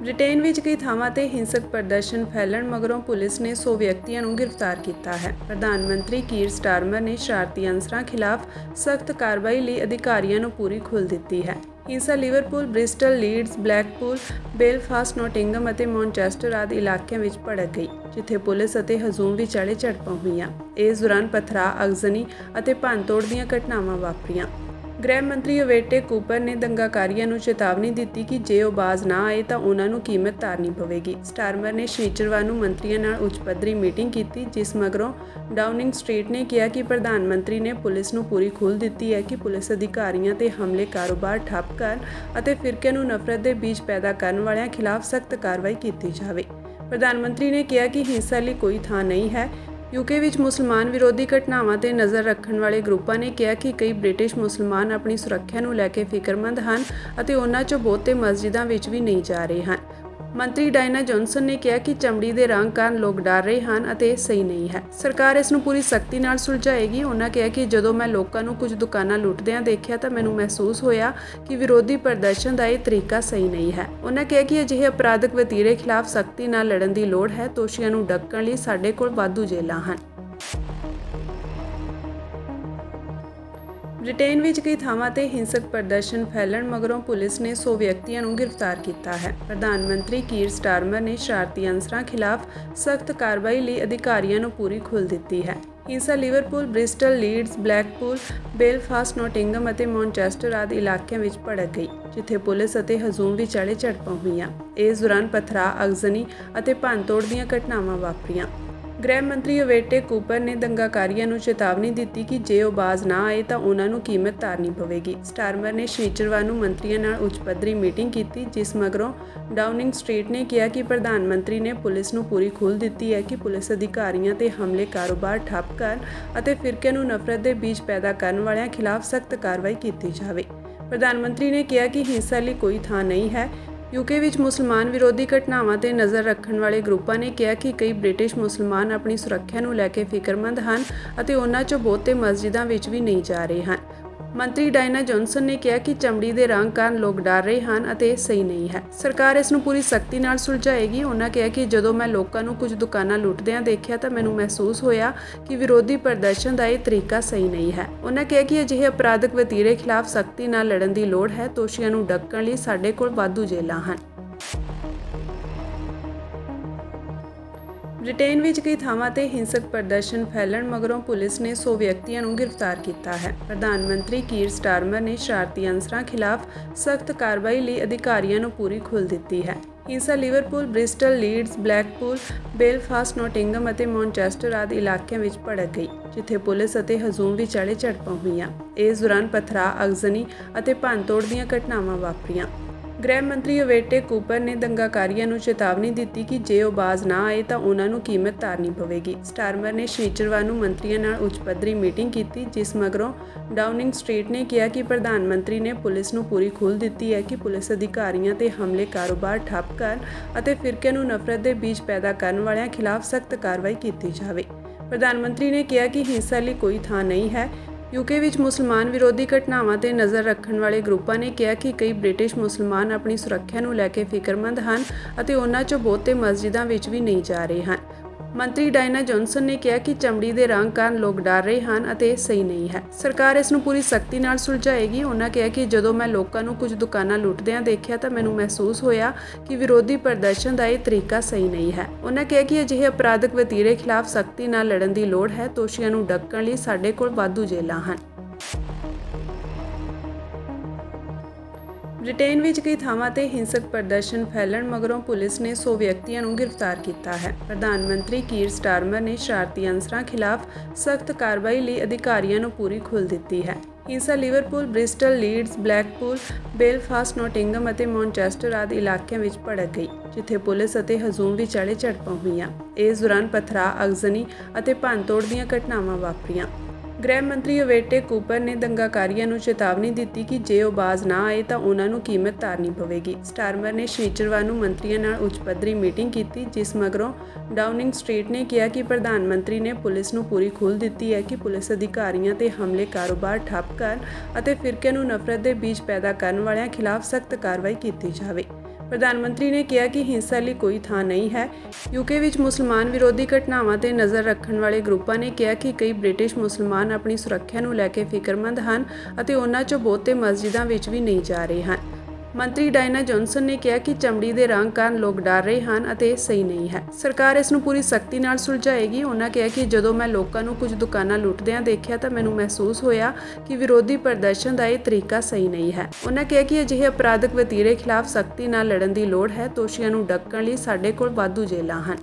Britain ਵਿੱਚ ਕਈ ਥਾਵਾਂ ਤੇ ਹਿੰਸਕ ਪ੍ਰਦਰਸ਼ਨ ਫੈਲਣ ਮਗਰੋਂ ਪੁਲਿਸ ਨੇ 100 ਵਿਅਕਤੀਆਂ ਨੂੰ ਗ੍ਰਿਫਤਾਰ ਕੀਤਾ ਹੈ। ਪ੍ਰਧਾਨ ਮੰਤਰੀ ਕੀਰ ਸਟਾਰਮਰ ਨੇ ਸ਼ਰਾਰਤੀ ਅਨਸਰਾਂ ਖਿਲਾਫ ਸਖਤ ਕਾਰਵਾਈ ਲਈ ਅਧਿਕਾਰੀਆਂ ਨੂੰ ਪੂਰੀ ਖੁੱਲ੍ਹ ਦਿੱਤੀ ਹੈ। ਹਿੰਸਾ Liverpool, Bristol Leeds Blackpool, Belfast, Nottingham ਅਤੇ ਮੌਨਚੈਸਟਰ ਆਦਿ ਇਲਾਕਿਆਂ ਵਿੱਚ ਭੜਕ ਗਈ, ਜਿੱਥੇ ਪੁਲਿਸ ਅਤੇ ਹਜੂਮ ਵਿਚਾਲੇ ਝੜਪਾਂ ਹੋਈਆਂ। ਇਸ ਦੌਰਾਨ ਪਥਰਾ ਅਗਜ਼ਨੀ ਅਤੇ ਭੰਨਤੋੜ ਦੀਆਂ ਘਟਨਾਵਾਂ ਵਾਪਰੀਆਂ। ਗ੍ਰਹਿ ਮੰਤਰੀ ਓਵੇਟੇ ਕੂਪਰ ਨੇ ਦੰਗਾਕਾਰੀਆਂ ਨੂੰ ਚੇਤਾਵਨੀ ਦਿੱਤੀ ਕਿ ਜੇ ਉਹ ਬਾਜ਼ ਨਾ ਆਏ ਤਾਂ ਉਹਨਾਂ ਨੂੰ ਕੀਮਤ ਤਾਰਨੀ ਪਵੇਗੀ। ਸਟਾਰਮਰ ਨੇ ਸ਼ਨੀਚਰਵਾਰ ਨੂੰ ਮੰਤਰੀਆਂ ਨਾਲ ਉੱਚ ਪੱਧਰੀ ਮੀਟਿੰਗ ਕੀਤੀ, ਜਿਸ ਮਗਰੋਂ ਡਾਊਨਿੰਗ ਸਟਰੀਟ ਨੇ ਕਿਹਾ ਕਿ ਪ੍ਰਧਾਨ ਮੰਤਰੀ ਨੇ ਪੁਲਿਸ ਨੂੰ ਪੂਰੀ ਖੁੱਲ੍ਹ ਦਿੱਤੀ ਹੈ ਕਿ ਪੁਲਿਸ ਅਧਿਕਾਰੀਆਂ ਤੇ ਹਮਲੇ ਕਾਰੋਬਾਰ ਠੱਪ ਕਰਨ ਅਤੇ ਫਿਰਕੇ ਨੂੰ ਨਫ਼ਰਤ ਦੇ ਬੀਜ ਪੈਦਾ ਕਰਨ ਵਾਲਿਆਂ ਖਿਲਾਫ ਸਖਤ ਕਾਰਵਾਈ ਕੀਤੀ ਜਾਵੇ। ਪ੍ਰਧਾਨ ਮੰਤਰੀ ਨੇ ਕਿਹਾ ਕਿ ਹਿੰਸਾ ਲਈ ਕੋਈ ਥਾਂ ਨਹੀਂ ਹੈ ਯੂਕੇ ਵਿੱਚ ਮੁਸਲਮਾਨ ਵਿਰੋਧੀ ਘਟਨਾਵਾਂ ਤੇ ਨਜ਼ਰ ਰੱਖਣ ਵਾਲੇ ਗਰੁੱਪਾਂ ਨੇ ਕਿਹਾ ਕਿ ਕਈ ਬ੍ਰਿਟਿਸ਼ ਮੁਸਲਮਾਨ ਆਪਣੀ ਸੁਰੱਖਿਆ ਨੂੰ ਲੈ ਕੇ ਫਿਕਰਮੰਦ ਹਨ ਅਤੇ ਉਹਨਾਂ 'ਚੋਂ ਬਹੁਤੇ ਮਸਜਿਦਾਂ ਵਿੱਚ ਵੀ ਨਹੀਂ ਜਾ ਰਹੇ ਹਨ। ਮੰਤਰੀ ਡਾਇਨਾ ਜੌਨਸਨ ਨੇ ਕਿਹਾ ਕਿ ਚਮੜੀ ਦੇ ਰੰਗ ਕਾਰਨ ਲੋਕ ਡਰ ਰਹੇ ਹਨ ਅਤੇ ਸਹੀ ਨਹੀਂ ਹੈ। ਸਰਕਾਰ ਇਸ ਨੂੰ ਪੂਰੀ ਸਖਤੀ ਨਾਲ ਸੁਲਝਾਏਗੀ। ਉਹਨਾਂ ਕਿਹਾ ਕਿ ਜਦੋਂ ਮੈਂ ਲੋਕਾਂ ਨੂੰ ਕੁਝ ਦੁਕਾਨਾਂ ਲੁੱਟਦਿਆਂ ਦੇਖਿਆ ਤਾਂ ਮੈਨੂੰ ਮਹਿਸੂਸ ਹੋਇਆ ਕਿ ਵਿਰੋਧੀ ਪ੍ਰਦਰਸ਼ਨ ਦਾ ਇਹ ਤਰੀਕਾ ਸਹੀ ਨਹੀਂ ਹੈ। ਉਹਨਾਂ ਕਿਹਾ ਕਿ ਅਜਿਹੇ ਅਪਰਾਧਕ ਵਤੀਰੇ ਖਿਲਾਫ ਸਖਤੀ ਨਾਲ ਲੜਨ ਦੀ ਲੋੜ ਹੈ। ਦੋਸ਼ੀਆਂ ਨੂੰ ਡੱਕਣ ਲਈ ਸਾਡੇ ਕੋਲ ਵਾਧੂ ਜੇਲ੍ਹਾਂ ਹਨ। ਬ੍ਰਿਟੇਨ ਵਿੱਚ ਕਈ ਥਾਵਾਂ ਤੇ ਹਿੰਸਕ ਪ੍ਰਦਰਸ਼ਨ ਫੈਲਣ ਮਗਰੋਂ ਪੁਲਿਸ ਨੇ 100 ਵਿਅਕਤੀਆਂ ਨੂੰ ਗ੍ਰਿਫਤਾਰ ਕੀਤਾ ਹੈ। ਪ੍ਰਧਾਨ ਮੰਤਰੀ ਕੀਰ ਸਟਾਰਮਰ ਨੇ ਸ਼ਰਾਰਤੀ ਅਨਸਰਾਂ ਖਿਲਾਫ ਸਖਤ ਕਾਰਵਾਈ ਲਈ ਅਧਿਕਾਰੀਆਂ ਨੂੰ ਪੂਰੀ ਖੁੱਲ੍ਹ ਦਿੱਤੀ ਹੈ। ਹਿੰਸਾ Liverpool, Bristol Leeds Blackpool, Belfast, Nottingham ਅਤੇ ਮੌਨਚੈਸਟਰ ਆਦਿ ਇਲਾਕਿਆਂ ਵਿੱਚ ਭੜਕ ਗਈ, ਜਿੱਥੇ ਪੁਲਿਸ ਅਤੇ ਹਜੂਮ ਵਿਚਾਲੇ ਝੜਪਾਂ ਹੋਈਆਂ। ਇਸ ਦੌਰਾਨ ਪਥਰਾ ਅਗਜ਼ਨੀ ਅਤੇ ਭੰਨਤੋੜ ਦੀਆਂ ਘਟਨਾਵਾਂ ਵਾਪਰੀਆਂ। ਗ੍ਰਹਿ ਮੰਤਰੀ ਓਵੇਟੇ ਕੂਪਰ ਨੇ ਦੰਗਾਕਾਰੀਆਂ ਨੂੰ ਚੇਤਾਵਨੀ ਦਿੱਤੀ ਕਿ ਜੇ ਉਹ ਬਾਜ਼ ਨਾ ਆਏ ਤਾਂ ਉਹਨਾਂ ਨੂੰ ਕੀਮਤ ਤਾਰਨੀ ਪਵੇਗੀ। ਸਟਾਰਮਰ ਨੇ ਸ਼ਨੀਚਰਵਾਰ ਨੂੰ ਮੰਤਰੀਆਂ ਨਾਲ ਉੱਚ ਪੱਧਰੀ ਮੀਟਿੰਗ ਕੀਤੀ, ਜਿਸ ਮਗਰੋਂ ਡਾਊਨਿੰਗ ਸਟਰੀਟ ਨੇ ਕਿਹਾ ਕਿ ਪ੍ਰਧਾਨ ਮੰਤਰੀ ਨੇ ਪੁਲਿਸ ਨੂੰ ਪੂਰੀ ਖੁੱਲ੍ਹ ਦਿੱਤੀ ਹੈ ਕਿ ਪੁਲਿਸ ਅਧਿਕਾਰੀਆਂ ਤੇ ਹਮਲੇ ਕਾਰੋਬਾਰ ਠੱਪ ਕਰਨ ਅਤੇ ਫਿਰਕੇ ਨੂੰ ਨਫ਼ਰਤ ਦੇ ਬੀਜ ਪੈਦਾ ਕਰਨ ਵਾਲਿਆਂ ਖਿਲਾਫ ਸਖਤ ਕਾਰਵਾਈ ਕੀਤੀ ਜਾਵੇ। ਪ੍ਰਧਾਨ ਮੰਤਰੀ ਨੇ ਕਿਹਾ ਕਿ ਹਿੰਸਾ ਲਈ ਕੋਈ ਥਾਂ ਨਹੀਂ ਹੈ ਯੂਕੇ ਵਿੱਚ ਮੁਸਲਮਾਨ ਵਿਰੋਧੀ ਘਟਨਾਵਾਂ ਤੇ ਨਜ਼ਰ ਰੱਖਣ ਵਾਲੇ ਗਰੁੱਪਾਂ ਨੇ ਕਿਹਾ ਕਿ ਕਈ ਬ੍ਰਿਟਿਸ਼ ਮੁਸਲਮਾਨ ਆਪਣੀ ਸੁਰੱਖਿਆ ਨੂੰ ਲੈ ਕੇ ਫਿਕਰਮੰਦ ਹਨ ਅਤੇ ਉਹਨਾਂ 'ਚੋਂ ਬਹੁਤੇ ਮਸਜਿਦਾਂ ਵਿੱਚ ਵੀ ਨਹੀਂ ਜਾ ਰਹੇ ਹਨ। ਮੰਤਰੀ ਡਾਇਨਾ ਜੌਨਸਨ ਨੇ ਕਿਹਾ ਕਿ ਚਮੜੀ ਦੇ ਰੰਗ ਕਾਰਨ ਲੋਕ ਡਰ ਰਹੇ ਹਨ ਅਤੇ ਸਹੀ ਨਹੀਂ ਹੈ। ਸਰਕਾਰ ਇਸ ਨੂੰ ਪੂਰੀ ਸਖਤੀ ਨਾਲ ਸੁਲਝਾਏਗੀ। ਉਹਨਾਂ ਕਿਹਾ ਕਿ ਜਦੋਂ ਮੈਂ ਲੋਕਾਂ ਨੂੰ ਕੁਝ ਦੁਕਾਨਾਂ ਲੁੱਟਦਿਆਂ ਦੇਖਿਆ ਤਾਂ ਮੈਨੂੰ ਮਹਿਸੂਸ ਹੋਇਆ ਕਿ ਵਿਰੋਧੀ ਪ੍ਰਦਰਸ਼ਨ ਦਾ ਇਹ ਤਰੀਕਾ ਸਹੀ ਨਹੀਂ ਹੈ। ਉਹਨਾਂ ਕਿਹਾ ਕਿ ਅਜਿਹੇ ਅਪਰਾਧਕ ਵਤੀਰੇ ਖਿਲਾਫ ਸਖਤੀ ਨਾਲ ਲੜਨ ਦੀ ਲੋੜ ਹੈ। ਦੋਸ਼ੀਆਂ ਨੂੰ ਡੱਕਣ ਲਈ ਸਾਡੇ ਕੋਲ ਵਾਧੂ ਜੇਲ੍ਹਾਂ ਹਨ। ਬ੍ਰਿਟੇਨ ਵਿੱਚ ਕਈ ਥਾਵਾਂ ਤੇ ਹਿੰਸਕ ਪ੍ਰਦਰਸ਼ਨ ਫੈਲਣ ਮਗਰੋਂ ਪੁਲਿਸ ਨੇ 100 ਵਿਅਕਤੀਆਂ ਨੂੰ ਗ੍ਰਿਫਤਾਰ ਕੀਤਾ ਹੈ। ਪ੍ਰਧਾਨ ਮੰਤਰੀ ਕੀਰ ਸਟਾਰਮਰ ਨੇ ਸ਼ਰਾਰਤੀ ਅਨਸਰਾਂ ਖਿਲਾਫ ਸਖਤ ਕਾਰਵਾਈ ਲਈ ਅਧਿਕਾਰੀਆਂ ਨੂੰ ਪੂਰੀ ਖੁੱਲ੍ਹ ਦਿੱਤੀ ਹੈ। ਹਿੰਸਾ Liverpool, Bristol Leeds Blackpool, Belfast, Nottingham ਅਤੇ ਮੌਨਚੈਸਟਰ ਆਦਿ ਇਲਾਕਿਆਂ ਵਿੱਚ ਭੜਕ ਗਈ, ਜਿੱਥੇ ਪੁਲਿਸ ਅਤੇ ਹਜੂਮ ਵਿਚਾਲੇ ਝੜਪਾਂ ਹੋਈਆਂ। ਇਸ ਦੌਰਾਨ ਪਥਰਾ ਅਗਜ਼ਨੀ ਅਤੇ ਭੰਨਤੋੜ ਦੀਆਂ ਘਟਨਾਵਾਂ ਵਾਪਰੀਆਂ। ਗ੍ਰਹਿ ਮੰਤਰੀ ਓਵੇਟੇ ਕੂਪਰ ਨੇ ਦੰਗਾਕਾਰੀਆਂ ਨੂੰ ਚੇਤਾਵਨੀ ਦਿੱਤੀ ਕਿ ਜੇ ਉਹ ਬਾਜ਼ ਨਾ ਆਏ ਤਾਂ ਉਹਨਾਂ ਨੂੰ ਕੀਮਤ ਤਾਰਨੀ ਪਵੇਗੀ। ਸਟਾਰਮਰ ਨੇ ਸ਼ਨੀਚਰਵਾਰ ਨੂੰ ਮੰਤਰੀਆਂ ਨਾਲ ਉੱਚ ਪੱਧਰੀ ਮੀਟਿੰਗ ਕੀਤੀ, ਜਿਸ ਮਗਰੋਂ ਡਾਊਨਿੰਗ ਸਟਰੀਟ ਨੇ ਕਿਹਾ ਕਿ ਪ੍ਰਧਾਨ ਮੰਤਰੀ ਨੇ ਪੁਲਿਸ ਨੂੰ ਪੂਰੀ ਖੁੱਲ੍ਹ ਦਿੱਤੀ ਹੈ ਕਿ ਪੁਲਿਸ ਅਧਿਕਾਰੀਆਂ ਤੇ ਹਮਲੇ ਕਾਰੋਬਾਰ ਠੱਪ ਕਰਨ ਅਤੇ ਫਿਰਕੇ ਨੂੰ ਨਫ਼ਰਤ ਦੇ ਬੀਜ ਪੈਦਾ ਕਰਨ ਵਾਲਿਆਂ ਖਿਲਾਫ ਸਖਤ ਕਾਰਵਾਈ ਕੀਤੀ ਜਾਵੇ। ਪ੍ਰਧਾਨ ਮੰਤਰੀ ਨੇ ਕਿਹਾ ਕਿ ਹਿੰਸਾ ਲਈ ਕੋਈ ਥਾਂ ਨਹੀਂ ਹੈ ਯੂਕੇ ਵਿੱਚ ਮੁਸਲਮਾਨ ਵਿਰੋਧੀ ਘਟਨਾਵਾਂ ਤੇ ਨਜ਼ਰ ਰੱਖਣ ਵਾਲੇ ਗਰੁੱਪਾਂ ਨੇ ਕਿਹਾ ਕਿ ਕਈ ਬ੍ਰਿਟਿਸ਼ ਮੁਸਲਮਾਨ ਆਪਣੀ ਸੁਰੱਖਿਆ ਨੂੰ ਲੈ ਕੇ ਫਿਕਰਮੰਦ ਹਨ ਅਤੇ ਉਹਨਾਂ 'ਚੋਂ ਬਹੁਤੇ ਮਸਜਿਦਾਂ ਵਿੱਚ ਵੀ ਨਹੀਂ ਜਾ ਰਹੇ ਹਨ। ਮੰਤਰੀ ਡਾਇਨਾ ਜੌਨਸਨ ਨੇ ਕਿਹਾ ਕਿ ਚਮੜੀ ਦੇ ਰੰਗ ਕਾਰਨ ਲੋਕ ਡਰ ਰਹੇ ਹਨ ਅਤੇ ਸਹੀ ਨਹੀਂ ਹੈ। ਸਰਕਾਰ ਇਸ ਨੂੰ ਪੂਰੀ ਸਖਤੀ ਨਾਲ ਸੁਲਝਾਏਗੀ। ਉਹਨਾਂ ਕਿਹਾ ਕਿ ਜਦੋਂ ਮੈਂ ਲੋਕਾਂ ਨੂੰ ਕੁਝ ਦੁਕਾਨਾਂ ਲੁੱਟਦਿਆਂ ਦੇਖਿਆ ਤਾਂ ਮੈਨੂੰ ਮਹਿਸੂਸ ਹੋਇਆ ਕਿ ਵਿਰੋਧੀ ਪ੍ਰਦਰਸ਼ਨ ਦਾ ਇਹ ਤਰੀਕਾ ਸਹੀ ਨਹੀਂ ਹੈ। ਉਹਨਾਂ ਕਿਹਾ ਕਿ ਅਜਿਹੇ ਅਪਰਾਧਕ ਵਤੀਰੇ ਖਿਲਾਫ ਸਖਤੀ ਨਾਲ ਲੜਨ ਦੀ ਲੋੜ ਹੈ। ਦੋਸ਼ੀਆਂ ਨੂੰ ਡੱਕਣ ਲਈ ਸਾਡੇ ਕੋਲ ਵਾਧੂ ਜੇਲ੍ਹਾਂ ਹਨ। ਬ੍ਰਿਟੇਨ ਵਿੱਚ ਕਈ ਥਾਵਾਂ ਤੇ ਹਿੰਸਕ ਪ੍ਰਦਰਸ਼ਨ ਫੈਲਣ ਮਗਰੋਂ ਪੁਲਿਸ ਨੇ 100 ਵਿਅਕਤੀਆਂ ਨੂੰ ਗ੍ਰਿਫਤਾਰ ਕੀਤਾ ਹੈ। ਪ੍ਰਧਾਨ ਮੰਤਰੀ ਕੀਰ ਸਟਾਰਮਰ ਨੇ ਸ਼ਰਾਰਤੀ ਅਨਸਰਾਂ ਖਿਲਾਫ ਸਖਤ ਕਾਰਵਾਈ ਲਈ ਅਧਿਕਾਰੀਆਂ ਨੂੰ ਪੂਰੀ ਖੁੱਲ੍ਹ ਦਿੱਤੀ ਹੈ। ਹਿੰਸਾ Liverpool, Bristol Leeds Blackpool, Belfast, Nottingham ਅਤੇ ਮੌਨਚੈਸਟਰ ਆਦਿ ਇਲਾਕਿਆਂ ਵਿੱਚ ਭੜਕ ਗਈ, ਜਿੱਥੇ ਪੁਲਿਸ ਅਤੇ ਹਜੂਮ ਵਿਚਾਲੇ ਝੜਪਾਂ ਹੋਈਆਂ। ਇਸ ਦੌਰਾਨ ਪਥਰਾ ਅਗਜ਼ਨੀ ਅਤੇ ਭੰਨਤੋੜ ਦੀਆਂ ਘਟਨਾਵਾਂ ਵਾਪਰੀਆਂ। ਗ੍ਰਹਿ ਮੰਤਰੀ ਓਵੇਟੇ ਕੂਪਰ ਨੇ ਦੰਗਾਕਾਰੀਆਂ ਨੂੰ ਚੇਤਾਵਨੀ ਦਿੱਤੀ ਕਿ ਜੇ ਉਹ ਬਾਜ਼ ਨਾ ਆਏ ਤਾਂ ਉਹਨਾਂ ਨੂੰ ਕੀਮਤ ਤਾਰਨੀ ਪਵੇਗੀ। ਸਟਾਰਮਰ ਨੇ ਸ਼ਨੀਚਰਵਾਰ ਨੂੰ ਮੰਤਰੀਆਂ ਨਾਲ ਉੱਚ ਪੱਧਰੀ ਮੀਟਿੰਗ ਕੀਤੀ, ਜਿਸ ਮਗਰੋਂ ਡਾਊਨਿੰਗ ਸਟਰੀਟ ਨੇ ਕਿਹਾ ਕਿ ਪ੍ਰਧਾਨ ਮੰਤਰੀ ਨੇ ਪੁਲਿਸ ਨੂੰ ਪੂਰੀ ਖੁੱਲ੍ਹ ਦਿੱਤੀ ਹੈ ਕਿ ਪੁਲਿਸ ਅਧਿਕਾਰੀਆਂ ਤੇ ਹਮਲੇ ਕਾਰੋਬਾਰ ਠੱਪ ਕਰਨ ਅਤੇ ਫਿਰਕੇ ਨੂੰ ਨਫ਼ਰਤ ਦੇ ਬੀਜ ਪੈਦਾ ਕਰਨ ਵਾਲਿਆਂ ਖਿਲਾਫ ਸਖਤ ਕਾਰਵਾਈ ਕੀਤੀ ਜਾਵੇ। ਪ੍ਰਧਾਨ ਮੰਤਰੀ ਨੇ ਕਿਹਾ ਕਿ ਹਿੰਸਾ ਲਈ ਕੋਈ ਥਾਂ ਨਹੀਂ ਹੈ। ਯੂਕੇ ਵਿੱਚ ਮੁਸਲਮਾਨ ਵਿਰੋਧੀ ਘਟਨਾਵਾਂ ਤੇ ਨਜ਼ਰ ਰੱਖਣ ਵਾਲੇ ਗਰੁੱਪਾਂ ਨੇ ਕਿਹਾ ਕਿ ਕਈ ਬ੍ਰਿਟਿਸ਼ ਮੁਸਲਮਾਨ ਆਪਣੀ ਸੁਰੱਖਿਆ ਨੂੰ ਲੈ ਕੇ ਫਿਕਰਮੰਦ ਹਨ ਅਤੇ ਉਹਨਾਂ 'ਚੋਂ ਬਹੁਤੇ ਮਸਜਿਦਾਂ ਵਿੱਚ ਵੀ ਨਹੀਂ ਜਾ ਰਹੇ ਹਨ। ਮੰਤਰੀ ਡਾਇਨਾ ਜੌਨਸਨ ਨੇ ਕਿਹਾ ਕਿ ਚਮੜੀ ਦੇ ਰੰਗ ਕਾਰਨ ਲੋਕ ਡਰ ਰਹੇ ਹਨ ਅਤੇ ਇਹ ਸਹੀ ਨਹੀਂ ਹੈ। ਸਰਕਾਰ ਇਸ ਨੂੰ ਪੂਰੀ ਸਖਤੀ ਨਾਲ ਸੁਲਝਾਏਗੀ। ਉਹਨਾਂ ਕਿਹਾ ਕਿ ਜਦੋਂ ਮੈਂ ਲੋਕਾਂ ਨੂੰ ਕੁਝ ਦੁਕਾਨਾਂ ਲੁੱਟਦਿਆਂ ਦੇਖਿਆ ਤਾਂ ਮੈਨੂੰ ਮਹਿਸੂਸ ਹੋਇਆ ਕਿ ਵਿਰੋਧੀ ਪ੍ਰਦਰਸ਼ਨ ਦਾ ਇਹ ਤਰੀਕਾ ਸਹੀ ਨਹੀਂ ਹੈ। ਉਹਨਾਂ ਕਿਹਾ ਕਿ ਅਜਿਹੇ ਅਪਰਾਧਕ ਵਤੀਰੇ ਖਿਲਾਫ ਸਖਤੀ ਨਾਲ ਲੜਨ ਦੀ ਲੋੜ ਹੈ। ਦੋਸ਼ੀਆਂ ਨੂੰ ਡੱਕਣ ਲਈ ਸਾਡੇ ਕੋਲ ਵਾਧੂ ਜੇਲਾਂ ਹਨ।